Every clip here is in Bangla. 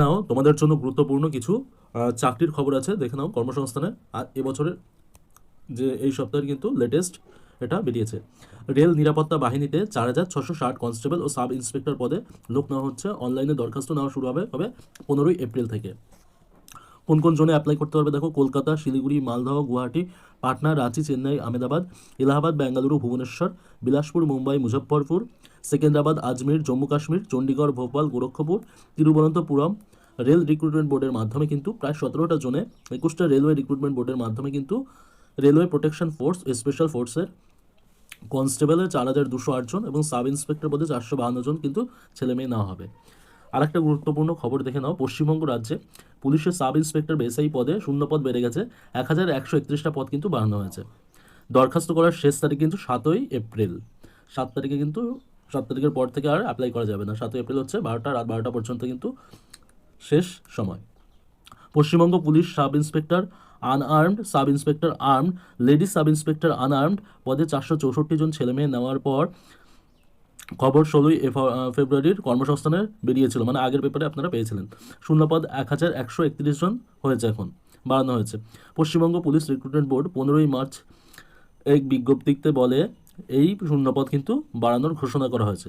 নাও, তোমাদের জন্য গুরুত্বপূর্ণ কিছু চাকরির খবর আছে, দেখে নাও কর্মসংস্থানে। আর এবছরের যে এই সপ্তাহের কিন্তু লেটেস্ট এটা বেরিয়েছে। রেল নিরাপত্তা বাহিনীতে চার হাজার ছশো ষাট কনস্টেবল ও সাব ইন্সপেক্টর পদে লোক নেওয়া হচ্ছে। অনলাইনে দরখাস্ত নেওয়া শুরু হবে হবে পনেরোই এপ্রিল থেকে। কোন কোন জোনে অ্যাপ্লাই করতে পারবে? দেখো কলকাতা, শিলিগুড়ি, মালদহ, গুয়াহাটি, পাটনা, রাঁচি, চেন্নাই, আহমেদাবাদ, এলাহাবাদ বেঙ্গালুরু ভুবনেশ্বর, বিলাসপুর, মুম্বাই, মুজফ্ফরপুর, সেকেন্দ্রাবাদ, আজমির, জম্মু কাশ্মীর চণ্ডীগড় ভোপাল, গোরক্ষপুর, তিরুবনন্তপুরম রেল রিক্রুটমেন্ট বোর্ডের মাধ্যমে কিন্তু প্রায় সতেরোটা জোনে একুশটা রেলওয়ে রিক্রুটমেন্ট বোর্ডের মাধ্যমে কিন্তু রেলওয়ে প্রোটেকশন ফোর্স স্পেশাল ফোর্সের কনস্টেবলে চার হাজার দুশো আট জন এবং সাব ইন্সপেক্টর পদে চারশো বাহান্ন জন কিন্তু ছেলে মেয়ে নেওয়া হবে। আরেকটা গুরুত্বপূর্ণ খবর দেখে নাও। পশ্চিমবঙ্গ রাজ্যে পুলিশের সাব ইন্সপেক্টর বেসাই পদে শূন্য পদ বেড়ে গেছে। এক হাজার একশো একত্রিশটা পদ কিন্তু বাড়ানো হয়েছে। দরখাস্ত করার শেষ তারিখ কিন্তু সাতই এপ্রিল। সাত তারিখে কিন্তু, সাত তারিখের পর থেকে আর অ্যাপ্লাই করা যাবে না। সাতই এপ্রিল হচ্ছে বারোটা, রাত বারোটা পর্যন্ত কিন্তু শেষ সময়। Paschimbanga police sub inspector unarmed, sub inspector armed, lady sub inspector unarmed পদে চারশো চৌষট্টি জন ছেলেমেয়ে নেওয়ার পর খবর ষোলোই ফেব্রুয়ারির কর্মসংস্থানে বেরিয়েছিল মানে আগের পেপারে আপনারা পেয়েছিলেন। শূন্যপদ এক হাজার একশো একত্রিশ জন হয়েছে এখন, বাড়ানো হয়েছে। পশ্চিমবঙ্গ পুলিশ রিক্রুটমেন্ট বোর্ড পনেরোই মার্চ এক বিজ্ঞপ্তিতে বলে, এই শূন্যপদ কিন্তু বাড়ানোর ঘোষণা করা হয়েছে।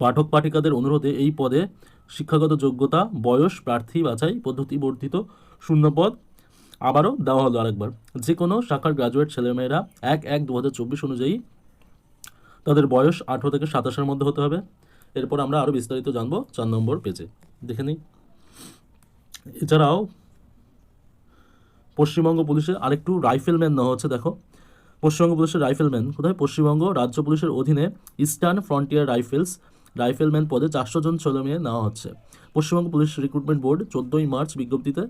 পাঠক পাঠিকাদের অনুরোধে এই পদে শিক্ষাগত যোগ্যতা, বয়স, প্রার্থী বাছাই পদ্ধতি বর্ধিত শূন্যপদ আবারও দেওয়া হলো আরেকবার। যে কোনো শাখার গ্রাজুয়েট ছেলেমেয়েরা এক এক দু অনুযায়ী তাদের বয়স আঠেরো থেকে সাতাশের মধ্যে হতে হবে। এরপর আমরা আরও বিস্তারিত জানব চার নম্বর পেজে। দেখে নিই। এছাড়াও পশ্চিমবঙ্গ পুলিশের আরেকটু রাইফেলম্যান নেওয়া হচ্ছে, দেখো। পশ্চিমবঙ্গ পুলিশের রাইফেলম্যান কোথায়? পশ্চিমবঙ্গ রাজ্য পুলিশের অধীনে ইস্টার্ন ফ্রন্টিয়ার রাইফেলস, রাইফেলম্যান পদে চারশো জন ছেলে মেয়ে নেওয়া হচ্ছে। পশ্চিমবঙ্গ পুলিশ রিক্রুটমেন্ট বোর্ড চোদ্দোই মার্চ বিজ্ঞপ্তিতে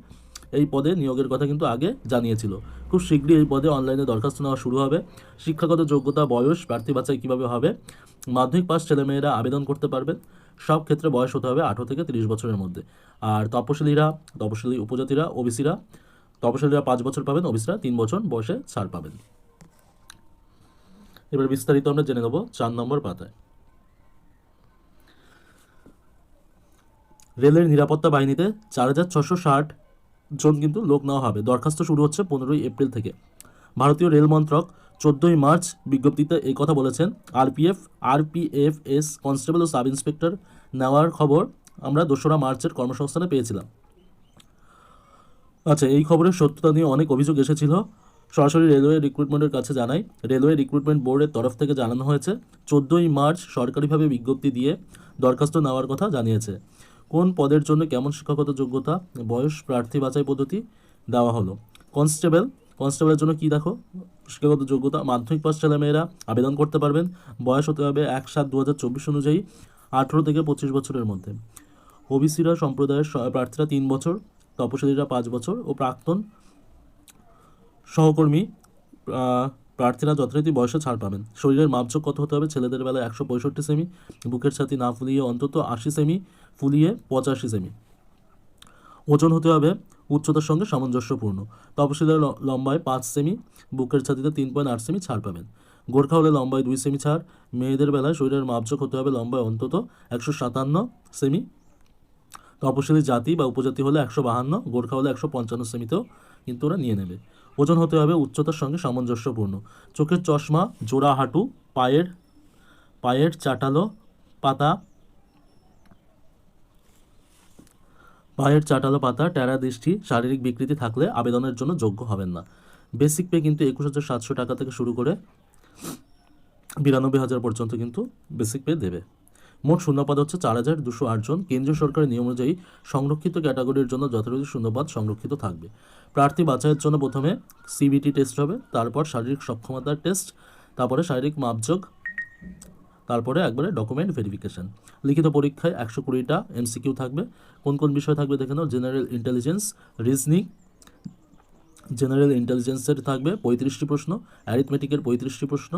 এই পদে নিয়োগের কথা কিন্তু আগে জানিয়েছিল। খুব শীঘ্রই এই পদে অনলাইনে দরখাস্ত নেওয়া শুরু হবে। শিক্ষাগত যোগ্যতা, বয়স, প্রার্থী বাছাই কীভাবে হবে, মাধ্যমিক পাস ছেলেমেয়েরা আবেদন করতে পারবেন, সব ক্ষেত্রে বয়স হতে হবে আঠেরো থেকে তিরিশ বছরের মধ্যে। আর তপশিলীরা, তপশিলি উপজাতিরা, ওবিসিরা, তপশিলীরা পাঁচ বছর পাবেন, ওবিসিরা তিন বছর বয়সে ছাড় পাবেন। এবার বিস্তারিত আমরা জেনে নেব চার নম্বর পাতায়। রেলের নিরাপত্তা বাহিনীতে চার হাজার ছশো ষাট জন কিন্তু লোক নেওয়া হবে। দরখাস্ত শুরু হচ্ছে পনেরোই এপ্রিল থেকে। ভারতীয় রেল মন্ত্রক চোদ্দোই মার্চ বিজ্ঞপ্তিতে এই কথা বলেছেন। আরপিএফ আরপিএফ এস কনস্টেবল ও সাব ইন্সপেক্টর নেওয়ার খবর আমরা দোসরা মার্চের কর্মসংস্থানে পেয়েছিলাম। আচ্ছা এই খবরের সত্যতা নিয়ে অনেক অভিযোগ এসেছিল। সরাসরি রেলওয়ে রিক্রুটমেন্টের কাছে জানাই। রেলওয়ে রিক্রুটমেন্ট বোর্ডের তরফ থেকে জানানো হয়েছে, চোদ্দোই মার্চ সরকারিভাবে বিজ্ঞপ্তি দিয়ে দরখাস্ত নেওয়ার কথা জানিয়েছে। কোন পদের জন্য কেমন শিক্ষাগত যোগ্যতা, বয়স, প্রার্থী বাছাই পদ্ধতি দেওয়া হলো? কনস্টেবল, কনস্টেবলের জন্য কি দেখো? শিক্ষাগত যোগ্যতা, মাধ্যমিক পাস ছেলেমেয়েরা আবেদন করতে পারবেন। বয়স হতে হবে এক সাত দু হাজার চব্বিশ অনুযায়ী, আঠেরো থেকে পঁচিশ বছরের মধ্যে। ওবিসিরা সম্প্রদায়ের প্রার্থীরা তিন বছর, তপশিলীরা পাঁচ বছর ও প্রাক্তন সহকর্মী প্রার্থীরা যথারীতি বয়সে ছাড় পাবেন। শরীরের মাপযোগ কত হতে হবে? ছেলেদের বেলায় একশো পঁয়ষট্টি সেমি, বুকের ছাতি না ফুলিয়ে অন্তত আশি সেমি, ফুলিয়ে পঁচাশি সেমি। ওজন হতে হবে উচ্চতার সঙ্গে সামঞ্জস্যপূর্ণ। তপশিলের লম্বায় পাঁচ সেমি, বুকের ছাতিতে তিন পয়েন্ট আট সেমি ছাড় পাবেন। গোর্খা হলে লম্বায় দুই সেমি ছাড়। মেয়েদের বেলায় শরীরের মাপযোগ হতে হবে লম্বায় অন্তত একশো সাতান্ন সেমি। তপশিলি জাতি বা উপজাতি হলে একশো বাহান্ন, গোর্খা হলে একশো পঞ্চান্ন সেমিতেও কিন্তু ওরা নিয়ে নেবে। ওজন হতে হবে উচ্চতার সঙ্গে সামঞ্জস্যপূর্ণ। চোখের চশমা, জোড়া হাঁটু, পায়ের পায়ের চাটালো পাতা, পায়ের চাটালো পাতা টেরা দৃষ্টি, শারীরিক বিকৃতি থাকলে আবেদনের জন্য যোগ্য হবেন না। বেসিক পে কিন্তু একুশ হাজার সাতশো টাকা থেকে শুরু করে বিরানব্বই হাজার পর্যন্ত কিন্তু বেসিক পে দেবে। মোট শূন্যপদ হচ্ছে চার হাজার দুশো আটজন কেন্দ্রীয় সরকারের নিয়ম অনুযায়ী সংরক্ষিত ক্যাটাগরির জন্য যথাযথ শূন্যপদ সংরক্ষিত থাকবে। প্রার্থী বাছাইয়ের জন্য প্রথমে সিবিটি টেস্ট হবে, তারপর শারীরিক সক্ষমতার টেস্ট, তারপরে শারীরিক মাপযোগ, তারপরে একবারে ডকুমেন্ট ভেরিফিকেশন। লিখিত পরীক্ষায় একশো কুড়িটা এমসিকিউ থাকবে। কোন কোন বিষয় থাকবে দেখে নাও। জেনারেল ইন্টেলিজেন্স, রিজনিং, জেনারেল ইন্টেলিজেন্সের থাকবে পঁয়ত্রিশটি প্রশ্ন, অ্যারিথমেটিকের পঁয়ত্রিশটি প্রশ্ন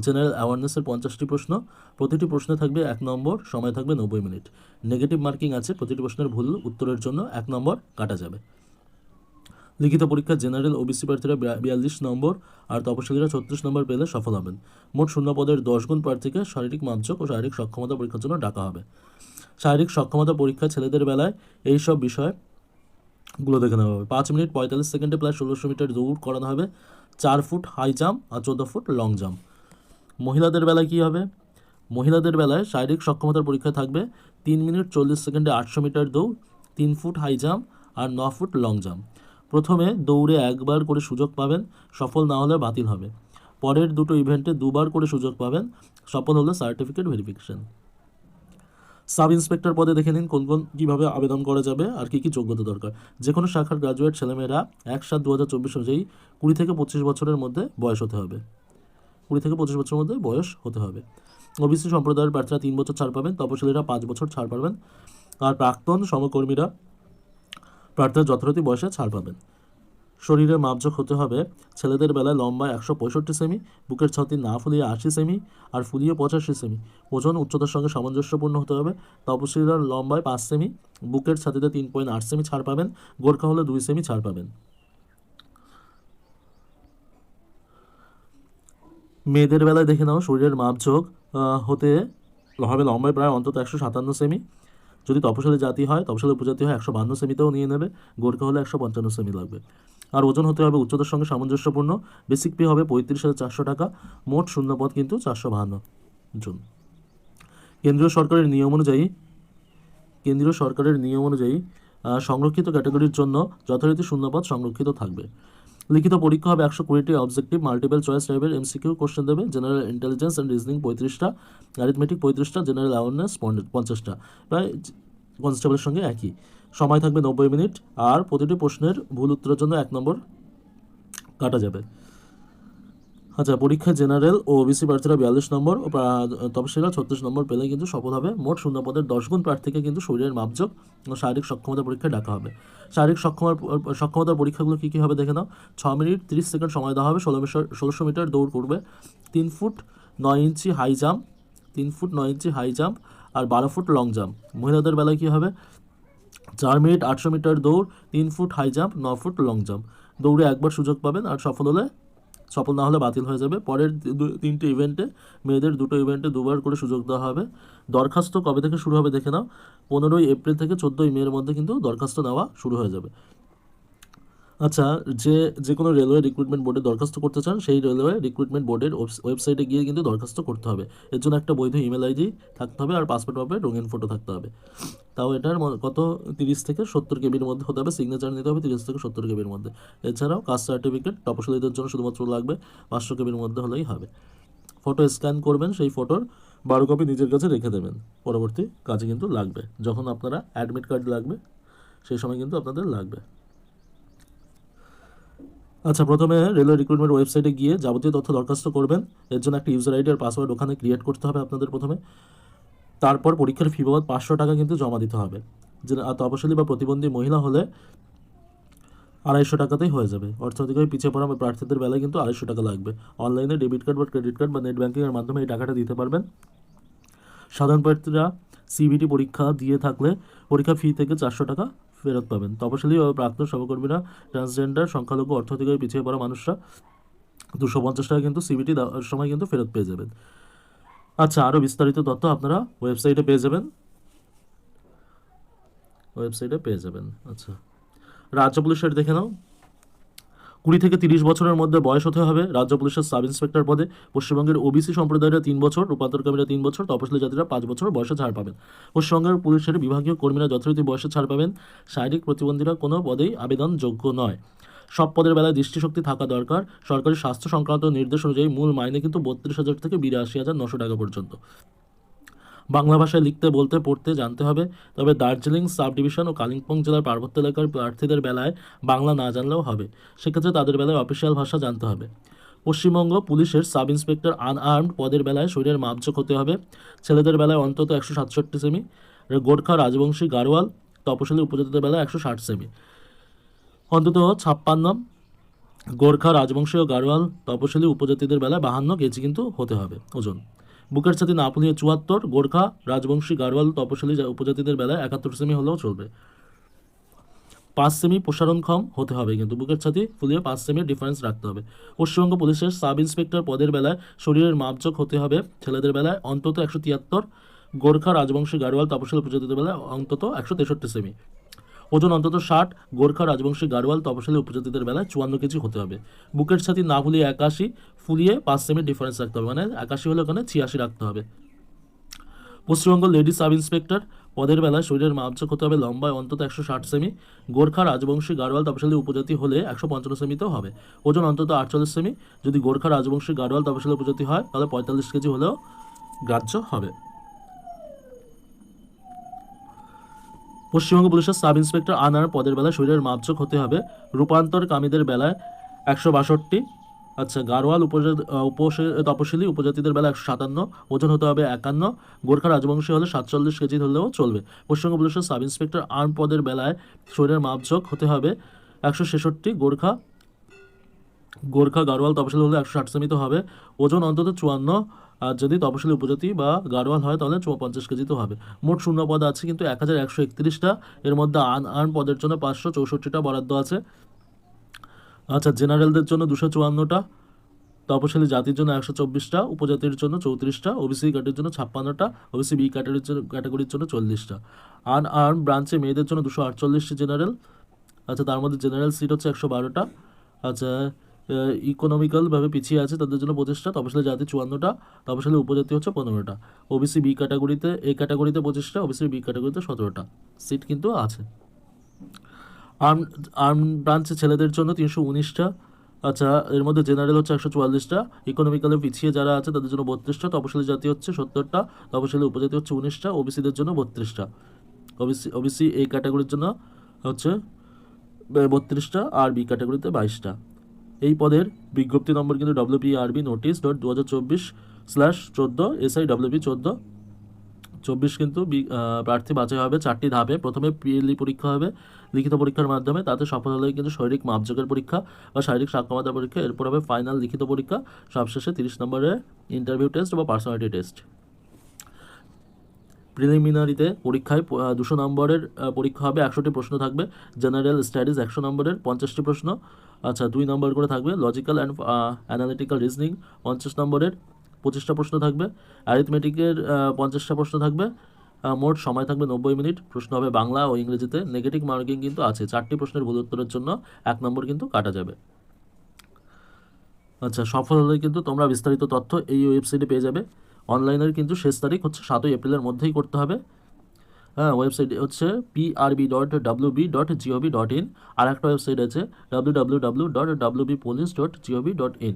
জেনারেল অ্যাওয়ারনেসের পঞ্চাশটি প্রশ্ন, প্রতিটি প্রশ্নে থাকবে এক নম্বর, সময় থাকবে নব্বই মিনিট। নেগেটিভ মার্কিং আছে, প্রতিটি প্রশ্নের ভুল উত্তরের জন্য এক নম্বর কাটা যাবে। লিখিত পরীক্ষা জেনারেল ওবিসি প্রার্থীরা বিয়া- বিয়াল্লিশ নম্বর আর তপশিলীরা ছত্রিশ নম্বর পেলে সফল হবেন। মোট শূন্য পদের দশ গুণ প্রার্থীকে শারীরিক মাপযোগ ও শারীরিক সক্ষমতা পরীক্ষার জন্য ডাকা হবে। শারীরিক সক্ষমতা পরীক্ষা ছেলেদের বেলায় এই সব বিষয়গুলো দেখে নেওয়া হবে। পাঁচ মিনিট পঁয়তাল্লিশ সেকেন্ডে প্রায় ষোলোশো মিটার দৌড় করানো হবে। চার ফুট হাই জাম্প আর চোদ্দ ফুট লং জাম্প মহিলাদের বেলায় কী হবে? মহিলাদের বেলায় শারীরিক সক্ষমতার পরীক্ষা থাকবে তিন মিনিট চল্লিশ সেকেন্ডে আটশো মিটার দৌড়, তিন ফুট হাই জাম্প আর ন ফুট লং জাম্প প্রথমে দৌড়ে একবার করে সুযোগ পাবেন, সফল না হলে বাতিল হবে। পরের দুটো ইভেন্টে দুবার করে সুযোগ পাবেন, সফল হলে সার্টিফিকেট ভেরিফিকেশন সাব ইন্সপেক্টর পদে দেখে নিন কোন কোন কীভাবে আবেদন করা যাবে আর কী কী যোগ্যতা দরকার। যে কোনো শাখার গ্রাজুয়েট ছেলেমেয়েরা এক সাত দু হাজার চব্বিশ অনুযায়ী কুড়ি থেকে পঁচিশ বছরের মধ্যে বয়স হতে হবে। কুড়ি থেকে পঁচিশ বছরের মধ্যে বয়স হতে হবে। ওবিসি সম্প্রদায়ের প্রার্থীরা তিন বছর ছাড় পাবেন, তপশিলীরা পাঁচ বছর ছাড় পাবেন, আর প্রাক্তন সমকর্মীরা প্রার্থীরা যথারীতি বয়সে ছাড় পাবেন। শরীরের মাপজোক হতে হবে, ছেলেদের বেলায় লম্বা একশো পঁয়ষট্টি সেমি, বুকের ছাতি না ফুলিয়ে আশি সেমি, আর ফুলিয়ে পঁচাশি সেমি। ওজন উচ্চতার সঙ্গে সামঞ্জস্যপূর্ণ হতে হবে, তপশিলার লম্বায় পাঁচ সেমি, বুকের ছাতিতে তিন পয়েন্ট আট সেমি ছাড় পাবেন, গোর্খা হলে দুই সেমি ছাড় পাবেন। মেয়েদের বেলায় দেখে নাও, শরীরের মাপঝোঁক হতে হবে লম্বায় প্রায় অন্তত একশো সাতান্ন সেমি। যদি তপশালী জাতি হয়, তপশালী উপজাতি হয়, একশো বান্ন সেমিতেও নিয়ে নেবে। গোর্খা হলে একশো পঞ্চান্ন সেমি লাগবে। আর ওজন হতে হবে উচ্চতার সঙ্গে সামঞ্জস্যপূর্ণ। বেসিক পে হবে পঁয়ত্রিশ হাজার চারশো টাকা। মোট শূন্য শূন্যপদ কিন্তু চারশো বাহান্ন জন। কেন্দ্রীয় সরকারের নিয়ম অনুযায়ী, কেন্দ্রীয় সরকারের নিয়ম অনুযায়ী সংরক্ষিত ক্যাটাগরির জন্য যথারীতি শূন্যপদ সংরক্ষিত থাকবে। লিখিত পরীক্ষা হবে একশো কুড়িটি অবজেক্টিভ মাল্টিপল চয়েস টাইপের এমসিকিউ কোশ্চেন দেবে জেনারেল ইন্টেলিজেন্স অ্যান্ড রিজনিং পঁয়ত্রিশটা অ্যারিথমেটিক পঁয়ত্রিশটা জেনারেল অ্যাওয়ারনেস পঞ্চাশটা। প্রায় কনস্টেবলের সঙ্গে একই। সময় থাকবে নব্বই মিনিট, আর প্রতিটি প্রশ্নের ভুল উত্তরের জন্য এক নম্বর কাটা যাবে। আচ্ছা পরীক্ষা জেনারেল ও ওবিসি প্রার্থীরা বিয়াল্লিশ নম্বর, ও তপশিলা ছত্রিশ নম্বর পেলে কিন্তু সফল হবে। মোট শূন্য পদের দশ গুণ প্রার্থীকে কিন্তু শরীরের মাপজোক ও শারীরিক সক্ষমতা পরীক্ষায় ডাকা হবে। শারীরিক সক্ষমার সক্ষমতার পরীক্ষাগুলো কী কী হবে দেখে নাও। ছ মিনিট তিরিশ সেকেন্ড সময় দেওয়া হবে, ষোলো মিটার ষোলোশো মিটার দৌড় করবে। তিন ফুট নয় ইঞ্চি হাই জাম্প তিন ফুট নয় ইঞ্চি হাই জাম্প আর বারো ফুট লং জাম্প মহিলাদের বেলায় কী হবে? চার মিনিট আটশো মিটার দৌড়, তিন ফুট হাই জাম্প ন ফুট লং জাম্প দৌড়ে একবার সুযোগ পাবেন আর সফল হলে সফল না হলে বাতিল হয়ে যাবে। পরের তিনটে ইভেন্টে মেয়েদের দুটো ইভেন্টে দুবার করে সুযোগ দেওয়া হবে। দরখাস্ত কবে থেকে শুরু হবে দেখে নাও। পনেরোই এপ্রিল থেকে চোদ্দোই মের মধ্যে কিন্তু দরখাস্ত নেওয়া শুরু হয়ে যাবে। আচ্ছা যে যে কোনো রেলওয়ে রিক্রুটমেন্ট বোর্ডে দরখাস্ত করতে চান, সেই রেলওয়ে রিক্রুটমেন্ট বোর্ডের ওয়েবসাইটে গিয়ে কিন্তু দরখাস্ত করতে হবে। এর জন্য একটা বৈধ ইমেল আইডি থাকতে হবে আর পাসপোর্ট হবে, রঙিন ফটো থাকতে হবে। তাও এটার কত? তিরিশ থেকে সত্তর কেবির মধ্যে হতে হবে সিগনেচার নিতে হবে তিরিশ থেকে সত্তর কেবির মধ্যে। এছাড়াও কাস্ট সার্টিফিকেট তপশিলীদের জন্য শুধুমাত্র লাগবে, পাঁচশো কেবির মধ্যে হলেই হবে। ফটো স্ক্যান করবেন, সেই ফটোর বারো কপি নিজের কাছে রেখে দেবেন। পরবর্তী কাজে কিন্তু লাগবে। যখন আপনারা অ্যাডমিট কার্ড লাগবে, সেই সময় কিন্তু আপনাদের লাগবে। আচ্ছা প্রথমে রেলওয়ে রিক্রুটমেন্ট ওয়েবসাইটে গিয়ে যাবতীয় তথ্য দরখাস্ত করবেন। এর জন্য একটা ইউজার আইডি আর পাসওয়ার্ড ওখানে ক্রিয়েট করতে হবে আপনাদের প্রথমে। তারপর পরীক্ষার ফি বাবদ পাঁচশো টাকা কিন্তু জমা দিতে হবে। যে তপশিলি বা প্রতিবন্ধী মহিলা হলে আড়াইশো টাকাতেই হয়ে যাবে। অর্থনৈতিকভাবে পিছিয়ে পড়া প্রার্থীদের বেলায় কিন্তু আড়াইশো টাকা লাগবে। অনলাইনে ডেবিট কার্ড বা ক্রেডিট কার্ড বা নেট ব্যাঙ্কিংয়ের মাধ্যমে এই টাকাটা দিতে পারবেন। সাধারণ প্রার্থীরা সিবিটি পরীক্ষা দিয়ে থাকলে পরীক্ষা ফি থেকে চারশো টাকা ফেরত পাবেন। তপশালী ও প্রাক্তন সহকর্মীরা ট্রান্সজেন্ডার সংখ্যালঘু অর্থ থেকে পিছিয়ে পড়া মানুষরা দুশো পঞ্চাশ টাকা কিন্তু সিবিটি দেওয়ার সময় কিন্তু ফেরত পেয়ে যাবেন। আচ্ছা আরও বিস্তারিত তথ্য আপনারা ওয়েবসাইটে পেয়ে যাবেন। ওয়েবসাইটে পেয়ে যাবেন আচ্ছা। রাজ্য পুলিশের দেখে নাও। কুড়ি থেকে তিরিশ বছরের মধ্যে বয়স হতে হবে। রাজ্য পুলিশের সাব ইন্সপেক্টর পদে পশ্চিমবঙ্গের ওবিসি সম্প্রদায়ের তিন বছর রূপান্তরকামীরা তিন বছর, তপশিলি জাতিরা পাঁচ বছর বয়সে ছাড় পাবেন। পশ্চিমবঙ্গের পুলিশের বিভাগীয় কর্মীরা যথারীতি বয়সে ছাড় পাবেন। শারীরিক প্রতিবন্ধীরা কোনো পদেই আবেদনযোগ্য নয়। সব পদের বেলায় দৃষ্টিশক্তি থাকা দরকার। সরকারি স্বাস্থ্য সংক্রান্ত নির্দেশ অনুযায়ী মূল মাইনে কিন্তু বত্রিশ হাজার থেকে বিরাশি হাজার নশো টাকা পর্যন্ত। বাংলা ভাষায় লিখতে, বলতে, পড়তে জানতে হবে। তবে দার্জিলিং সাব ডিভিশন ও কালিম্পং জেলার পার্বত্য এলাকার প্রার্থীদের বেলায় বাংলা না জানলেও হবে। সেক্ষেত্রে তাদের বেলায় অফিসিয়াল ভাষা জানতে হবে। পশ্চিমবঙ্গ পুলিশের সাব ইন্সপেক্টর আনআর্মড পদের বেলায় শরীরের মাপজোক হতে হবে। ছেলেদের বেলায় অন্তত একশো সাতষট্টি সেমি গোর্খা রাজবংশী গারোয়াল তপশিলি উপজাতিদের বেলায় একশো ষাট সেমি। অন্তত ছাপ্পান্ন, গোর্খা রাজবংশী ও গাড়োয়াল তপশিলি উপজাতিদের বেলায় বাহান্ন কেজি কিন্তু হতে হবে ওজন। বুকের ছাতি না পুলিয়ে চুয়াত্তর, গোর্খা, রাজবংশী গাড়োয়াল তপশিলি উপজাতিদের বেলায় একাত্তর সেমি হলেও চলবে। পাঁচ সেমি প্রসারণক্ষম হতে হবে কিন্তু বুকের ছাতি ফুলিয়ে পাঁচ সেমি ডিফারেন্স রাখতে হবে। পশ্চিমবঙ্গ পুলিশের সাব ইন্সপেক্টর পদের বেলায় শরীরের মাপজোক হতে হবে। ছেলেদের বেলায় অন্তত একশো তিয়াত্তর, গোর্খা, রাজবংশী গাড়োয়াল তপশিলি উপজাতিদের বেলায় অন্তত একশো তেষট্টি সেমি। ওজন অন্তত ষাট, গোর্খা রাজবংশী গাড়োয়াল তপশিলি উপজাতিদের বেলায় চুয়ান্ন কেজি হতে হবে। বুকের ছাতি না ভুলিয়ে একাশি, ফুলিয়ে পাঁচ সেমি ডিফারেন্স রাখতে হবে মানে একাশি হলে ওখানে ছিয়াশি রাখতে হবে। পশ্চিমবঙ্গ লেডি সাব ইন্সপেক্টর পদের বেলায় শরীরের মাপচক হতে হবে, লম্বায় অন্তত একশো ষাট সেমি। গোর্খা রাজবংশী গাড়োয়াল তপশালী উপজাতি হলে একশো পঞ্চান্ন সেমিতেও হবে। ওজন অন্তত আটচল্লিশ সেমি। যদি গোর্খা রাজবংশী গাড়োয়াল তপশালী উপজাতি হয়, তাহলে পঁয়তাল্লিশ কেজি হলেও গ্রাহ্য হবে। পশ্চিমবঙ্গ পুলিশের সাব ইন্সপেক্টর আনার পদের বেলায় শরীরের মাপচক হতে হবে। রূপান্তর কামীদের বেলায় একশো বাষট্টি। আচ্ছা গারোয়াল উপজাতি তপশিলি উপজাতিদের বেলা একশো সাতান্ন। ওজন হতে হবে একান্ন। গোর্খা রাজবংশী হলে সাতচল্লিশ কেজি হলেও চলবে। পশ্চিমবঙ্গ পুলিশের সাব ইন্সপেক্টর আর্ম পদের বেলায় শরীরের মাপচক হতে হবে একশো ছেষট্টি। গোর্খা গোর্খা গারোয়াল তপশিলি হলে একশো ষাট সেমিতে হবে। ওজন অন্তত চুয়ান্ন। আর যদি তপশিলি উপজাতি বা গারোয়াল হয়, তাহলে চুয়া পঞ্চাশ কেজিতে হবে। মোট শূন্য পদ আছে কিন্তু এক হাজার একশো একত্রিশটা। এর মধ্যে আন আর্ন পদের জন্য পাঁচশো চৌষট্টিটা বরাদ্দ আছে। আচ্ছা জেনারেলদের জন্য দুশো চুয়ান্নটা, তপশিলি জাতির জন্য একশো চব্বিশটা, উপজাতির জন্য চৌত্রিশটা, ওবিসি ক্যাটের জন্য ছাপ্পান্নটা, ওবিসি বি ক্যাটাগরির জন্য ক্যাটাগরির জন্য চল্লিশটা। আন আর্ম ব্রাঞ্চে মেয়েদের জন্য দুশো আটচল্লিশটি জেনারেল। আচ্ছা তার মধ্যে জেনারেল সিট হচ্ছে একশো বারোটা। আচ্ছা ইকোনমিক্যালভাবে পিছিয়ে আছে, তাদের জন্য পঁচিশটা তপশিলি জাতি চুয়ান্নটা তপশিলি উপজাতি হচ্ছে পনেরোটা। ওবিসি বি ক্যাটাগরিতে এ ক্যাটাগরিতে পঁচিশটা ওবিসি বি ক্যাটাগরিতে সতেরোটা। সিট কিন্তু আছে। আর্ম আর্ম ব্রাঞ্চে ছেলেদের জন্য তিনশো উনিশটা। আচ্ছা এর মধ্যে জেনারেল হচ্ছে একশো চুয়াল্লিশটা। ইকোনমিক্যালে পিছিয়ে যারা আছে, তাদের জন্য বত্রিশটা। তপশিলি জাতি হচ্ছে সত্তরটা। তপশিলি উপজাতি হচ্ছে উনিশটা। ওবিসিদের জন্য বত্রিশটা। ওবিসি ওবিসি এই ক্যাটাগরির জন্য হচ্ছে বত্রিশটা। আর বি ক্যাটাগরিতে বাইশটা। এই পদের বিজ্ঞপ্তি নম্বর কিন্তু ডব্লিউপি আরবি নোটিশ ডট দু হাজার চব্বিশ স্ল্যাশ চোদ্দ এসআই ডব্লিউপি চোদ্দ। চব্বিশ কিন্তু প্রার্থী বাছাই হবে চারটি ধাপে। প্রথমে পিএলই পরীক্ষা হবে, লিখিত পরীক্ষার মাধ্যমে। তাতে সফল হলে কিন্তু শারীরিক মাপযোগের পরীক্ষা বা শারীরিক সাক্ষমতা পরীক্ষা। এরপর হবে ফাইনাল লিখিত পরীক্ষা। সবশেষে তিরিশ নম্বরে ইন্টারভিউ টেস্ট বা পার্সোনালিটি টেস্ট প্রিলিমিনারিতে পরীক্ষায় দুশো নম্বরের পরীক্ষা হবে, একশোটি প্রশ্ন থাকবে। জেনারেল স্টাডিজ একশো নম্বরের, পঞ্চাশটি প্রশ্ন। আচ্ছা দুই নম্বর করে থাকবে লজিক্যাল অ্যান্ড অ্যানালিটিক্যাল রিজনিং পঞ্চাশ নম্বরের, পঁচিশটা প্রশ্ন থাকবে। অ্যারিথমেটিকের পঞ্চাশটা প্রশ্ন থাকবে। মোট সময় থাকবে নব্বই মিনিট, প্রশ্ন হবে বাংলা ও ইংরেজিতে। নেগেটিভ মার্কিং কিন্তু আছে, চারটি প্রশ্নের ভুল উত্তরের জন্য এক নম্বর কিন্তু কাটা যাবে। আচ্ছা সফল হলে কিন্তু তোমরা বিস্তারিত তথ্য এই ওয়েবসাইটে পেয়ে যাবে। অনলাইনের কিন্তু শেষ তারিখ হচ্ছে সাতই এপ্রিলের মধ্যেই করতে হবে। হ্যাঁ ওয়েবসাইট হচ্ছে PRB dot WB dot GOV dot in আর একটা ওয়েবসাইট আছে W W W dot WB police dot GOV dot in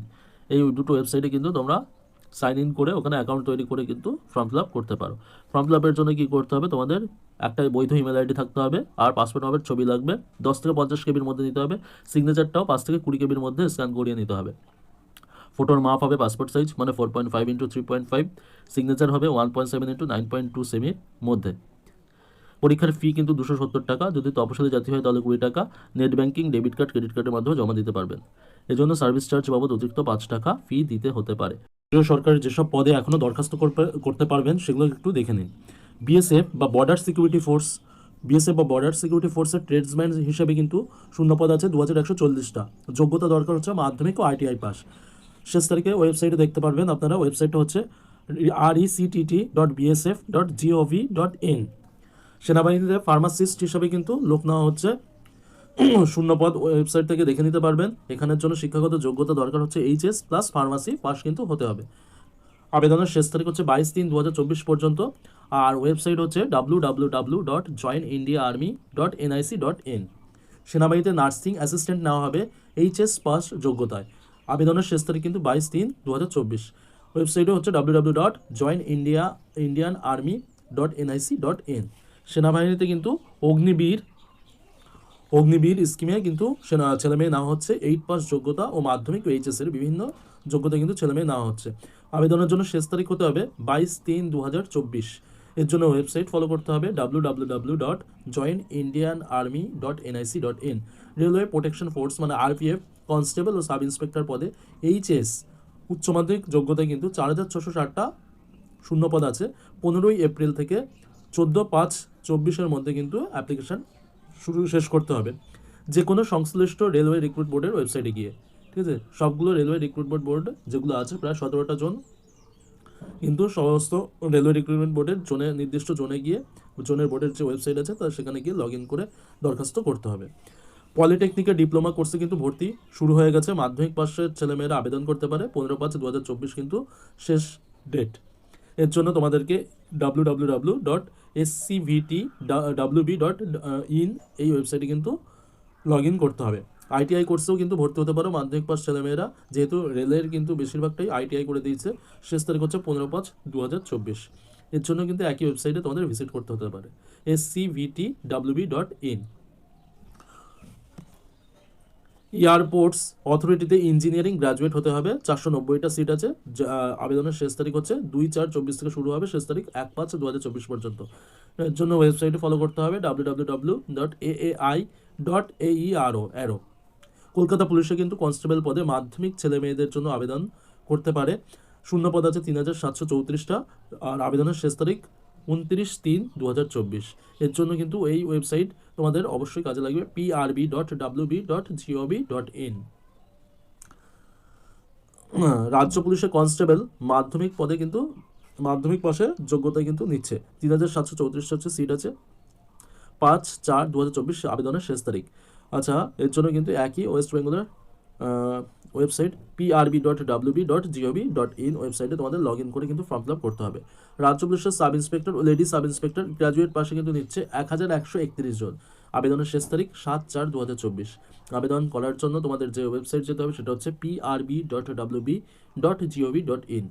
এই দুটো ওয়েবসাইটে কিন্তু তোমরা সাইন ইন করে ওখানে অ্যাকাউন্ট তৈরি করে কিন্তু ফর্ম ফিল আপ করতে পারো। ফর্ম ফিল আপের জন্য কী করতে হবে? তোমাদের একটা বৈধ ইমেল আইডি থাকতে হবে আর পাসপোর্ট নম্বরের ছবি লাগবে। দশ থেকে পঞ্চাশ কেবির মধ্যে নিতে হবে। সিগনেচারটাও পাঁচ থেকে কুড়ি কেবির মধ্যে স্ক্যান করিয়ে নিতে হবে। ফটোর মাপ হবে পাসপোর্ট সাইজ মানে four point five into three point five signature হবে one point seven into nine point two সেমির মধ্যে। পরীক্ষার ফি কিন্তু দুশো সত্তর টাকা, যদি তপশিলি জাতি হয় তাহলে কুড়ি টাকা net banking debit card credit কার্ডের মাধ্যমে জমা দিতে পারবেন। এজন্য সার্ভিস চার্জ বাবদ অতিরিক্ত পাঁচ টাকা ফি দিতে হতে পারে। কেন্দ্রীয় সরকারের যেসব পদে এখনও দরখাস্ত করতে- পারবেন, সেগুলো একটু দেখে নিন। বিএসএফ বা বর্ডার সিকিউরিটি ফোর্স বিএসএফ বা বর্ডার সিকিউরিটি ফোর্সের ট্রেডসম্যান হিসেবে কিন্তু শূন্যপদ আছে দু হাজার একশো চল্লিশটা। যোগ্যতা দরকার হচ্ছে মাধ্যমিক ও আইটিআই পাস শেষ তারিখে ওয়েবসাইটে দেখতে পারবেন আপনারা। ওয়েবসাইটটা হচ্ছে R ECTT dot BSF dot GOV dot in. সেনাবাহিনীতে ফার্মাসিস্ট হিসাবে কিন্তু লোক নেওয়া হচ্ছে। শূন্যপদ ওয়েবসাইট থেকে দেখে নিতে পারবেন। এখানের জন্য শিক্ষাগত যোগ্যতা দরকার হচ্ছে এইচএস প্লাস ফার্মাসি, পাস কিন্তু হতে হবে। আবেদনের শেষ তারিখ হচ্ছে বাইশ তিন দু পর্যন্ত। আর ওয়েবসাইট হচ্ছে W W W dot join India army dot NIC dot in. সেনাবাহিনীতে নার্সিং অ্যাসিস্ট্যান্ট নেওয়া হবে এইচএস পাস যোগ্যতায়। আবেদনের শেষ তারিখ কিন্তু বাইশ তিন দু ওয়েবসাইটে হচ্ছে W W dot join India Indian army dot NIC dot in সেনাবাহিনীতে কিন্তু অগ্নিবীর অগ্নিবীর স্কিমে কিন্তু সেনা, ছেলেমেয়ে নেওয়া হচ্ছে। এইট পাস যোগ্যতা ও মাধ্যমিক ও এইচএস এর বিভিন্ন যোগ্যতা কিন্তু ছেলেমেয়ে নেওয়া হচ্ছে। আবেদনের জন্য শেষ তারিখ হতে হবে বাইশ তিন দু এর জন্য ওয়েবসাইট ফলো করতে হবে W W W dot join Indian army dot NIC dot in railway protection force মানে আরপিএফ কনস্টেবল ও সাব ইন্সপেক্টর পদে এইচএস উচ্চ মাধ্যমিক যোগ্যতায় কিন্তু চার হাজার ছশো ষাটটা শূন্যপদ আছে। পনেরোই এপ্রিল থেকে চোদ্দ পাঁচ চব্বিশের মধ্যে কিন্তু অ্যাপ্লিকেশন শুরু শেষ করতে হবে। যে কোনো সংশ্লিষ্ট রেলওয়ে রিক্রুট বোর্ডের ওয়েবসাইটে গিয়ে, ঠিক আছে? সবগুলো রেলওয়ে রিক্রুটমেন্ট বোর্ড যেগুলো আছে, প্রায় সতেরোটা জন কিন্তু সমস্ত রেলওয়ে রিক্রুটমেন্ট বোর্ডের জোনে, নির্দিষ্ট জোনে গিয়ে, জোনের বোর্ডের যে ওয়েবসাইট আছে তার সেখানে গিয়ে লগ ইন করে দরখাস্ত করতে হবে। পলিটেকনিকের ডিপ্লোমা কোর্সে কিন্তু ভর্তি শুরু হয়ে গেছে। মাধ্যমিক পাশের ছেলেমেয়েরা আবেদন করতে পারে। পনেরো পাঁচ দু হাজার চব্বিশ কিন্তু শেষ ডেট এর জন্য তোমাদেরকে W W W dot S CVT W B dot in এই ওয়েবসাইটে কিন্তু লগ ইন করতে হবে। আইটিআই কোর্সেও কিন্তু ভর্তি হতে পারো মাধ্যমিক পাস ছেলেমেয়েরা। যেহেতু রেলের কিন্তু বেশিরভাগটাই আইটিআই করে দিয়েছে। শেষ তারিখ হচ্ছে পনেরো পাঁচ দু হাজার চব্বিশ। এর জন্য কিন্তু একই ওয়েবসাইটে তোমাদের ভিজিট করতে হতে পারে। S CVT WB dot in airports অথরিটিতে engineering graduate হতে হবে। চারশো নব্বইটা সিট আছে। আবেদনের শেষ তারিখ হচ্ছে দুই চার চব্বিশ থেকে শুরু হবে। শেষ তারিখ এক পাঁচ দু হাজার চব্বিশ পর্যন্ত। এর জন্য ওয়েবসাইটে ফলো করতে হবে। W W W dot A A I dot A E R O aero Kolkata পুলিশে কিন্তু কনস্টেবল পদে মাধ্যমিক ছেলে মেয়েদের জন্য আবেদন করতে পারে। শূন্য পদ আছে তিন হাজার সাতশো চৌত্রিশটা। আর আবেদনের শেষ তারিখ উনত্রিশ তিন দু এর জন্য কিন্তু এই ওয়েবসাইট তোমাদের অবশ্যই কাজে লাগবে PRB dot WB dot GOB dot in রাজ্য পুলিশের কনস্টেবল মাধ্যমিক পদে কিন্তু, মাধ্যমিক পাশে যোগ্যতায় কিন্তু নিচ্ছে। তিন হাজার সাতশো চৌত্রিশটা হচ্ছে সিট আছে। পাঁচ চার দু আবেদনের শেষ তারিখ। আচ্ছা এর জন্য কিন্তু একই ওয়েস্ট বেঙ্গলের website PRB dot WB dot GOB dot in ওয়েবসাইটে তোমাদের লগ ইন করে কিন্তু ফর্ম ফিল আপ করতে হবে। রাজ্য পুলিশের সাব ইন্সপেক্টর ও লেডি সাব ইন্সপেক্টর গ্র্যাজুয়েট পাশে কিন্তু নিচ্ছে এক হাজার একশো একত্রিশ জন। আবেদনের শেষ তারিখ সাত চার দু হাজার চব্বিশ। আবেদন করার জন্য তোমাদের যে ওয়েবসাইট যেতে হবে সেটা হচ্ছে PRB dot WB dot GOB dot in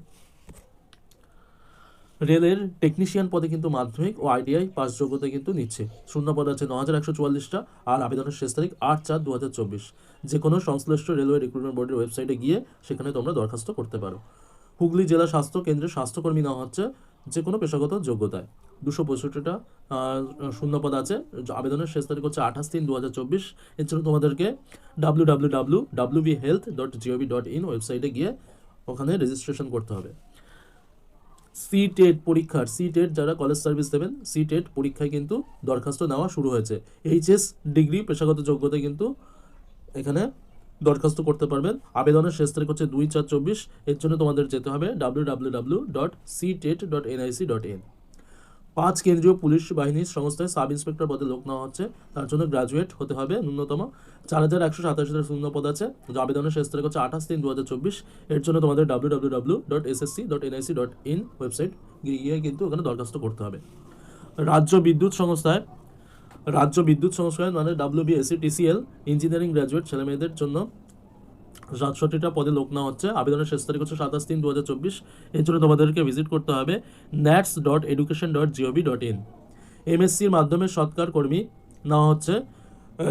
রেলের টেকনিশিয়ান পদে কিন্তু মাধ্যমিক ও আইটিআই পাস যোগ্যতা কিন্তু নিচ্ছে। শূন্য পদ আছে ন হাজার একশো চুয়াল্লিশটা আর আবেদনের শেষ তারিখ আট চার দু হাজার চব্বিশ। যে কোনো সংশ্লিষ্ট রেলওয়ে রিক্রুটমেন্ট বোর্ডের ওয়েবসাইটে গিয়ে সেখানে তোমরা দরখাস্ত করতে পারো। হুগলি জেলা স্বাস্থ্য কেন্দ্রে স্বাস্থ্যকর্মী নেওয়া হচ্ছে যে কোনো পেশাগত যোগ্যতায়। দুশো পঁয়ষট্টিটা শূন্য পদ আছে। আবেদনের শেষ তারিখ হচ্ছে আঠাশ তিন দু হাজার চব্বিশ জন্য তোমাদেরকে W W W W B health dot GOV dot in ওয়েবসাইটে গিয়ে ওখানে রেজিস্ট্রেশন করতে হবে। সি টেট পরীক্ষার সি টেট যারা কলেজ সার্ভিস দেবেন সি টেট পরীক্ষায় কিন্তু দরখাস্ত নেওয়া শুরু হয়েছে। এইচএস ডিগ্রি পেশাগত যোগ্যতা কিন্তু এখানে দরখাস্ত করতে পারবেন। আবেদনের শেষ তারিখ হচ্ছে দুই চার চব্বিশ। এর জন্য তোমাদের যেতে হবে W W W dot C TET dot NIC dot in পাঁচ কেন্দ্রীয় পুলিশ বাহিনীর সংস্থায় সাব ইন্সপেক্টর পদে লোক নেওয়া হচ্ছে। তার জন্য গ্রাজুয়েট হতে হবে ন্যূনতম। চার হাজার একশো সাতাশিটা শূন্য পদ আছে। আবেদনের শেষ তারিখ হচ্ছে আঠাশ তিন দু হাজার চব্বিশ। এর জন্য তোমাদের W W W dot S SSC dot NIC dot in website গিয়ে কিন্তু ওখানে দরখাস্ত করতে হবে। রাজ্য বিদ্যুৎ সংস্থায়, রাজ্য বিদ্যুৎ সংস্থায় মানে ডাব্লিউবিএসসি টিসিএল ইঞ্জিনিয়ারিং গ্র্যাজুয়েট ছেলেমেয়েদের জন্য সাতষট্টিটা পদে লোক নেওয়া হচ্ছে। আবেদনের শেষ তারিখ হচ্ছে সাতাশ তিন দু হাজার চব্বিশ। এর জন্য তোমাদেরকে ভিজিট করতে হবে NATS dot education dot GOV dot in এমএসসির মাধ্যমে সৎকার কর্মী নেওয়া হচ্ছে।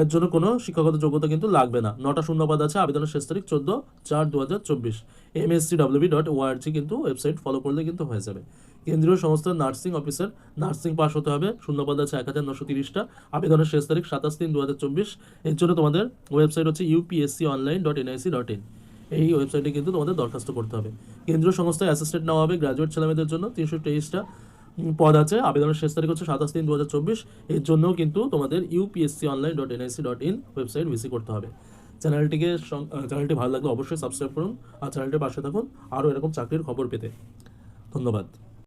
এর জন্য কোনো শিক্ষাগত যোগ্যতা কিন্তু লাগবে না। নটা শূন্য পদ আছে। আবেদনের শেষ তারিখ চোদ্দ চার দু হাজার চব্বিশ এমএসসি ডাব্লিউবি ডট ওআরজি কিন্তু ওয়েবসাইট ফলো করলে কিন্তু হয়ে যাবে। কেন্দ্রীয় সংস্থার নার্সিং অফিসার, নার্সিং পাস হতে হবে। শূন্য পদ আছে এক হাজার নশো তিরিশটা। আবেদনের শেষ তারিখ সাতাশ তিন দু হাজার চব্বিশ। এর জন্য তোমাদের ওয়েবসাইট হচ্ছে UPSC online dot NIC dot in এই ওয়েবসাইটে কিন্তু তোমাদের দরখাস্ত করতে হবে। কেন্দ্রীয় সংস্থায় অ্যাসিস্ট্যান্ট নেওয়া হবে গ্র্যাজুয়েট ছেলেমেয়েদের জন্য। তিনশো তেইশটা পদ আছে। আবেদনের শেষ তারিখ হচ্ছে সাতাশ তিন দু হাজার চব্বিশ। এর জন্যও কিন্তু তোমাদের UPSC online dot NIC dot in website visit করতে হবে। চ্যানেলটিকে চ্যানেলটি ভালো লাগলে অবশ্যই সাবস্ক্রাইব করুন। আর চ্যানেলটির পাশে থাকুন। আরও এরকম চাকরির খবর পেতে। ধন্যবাদ।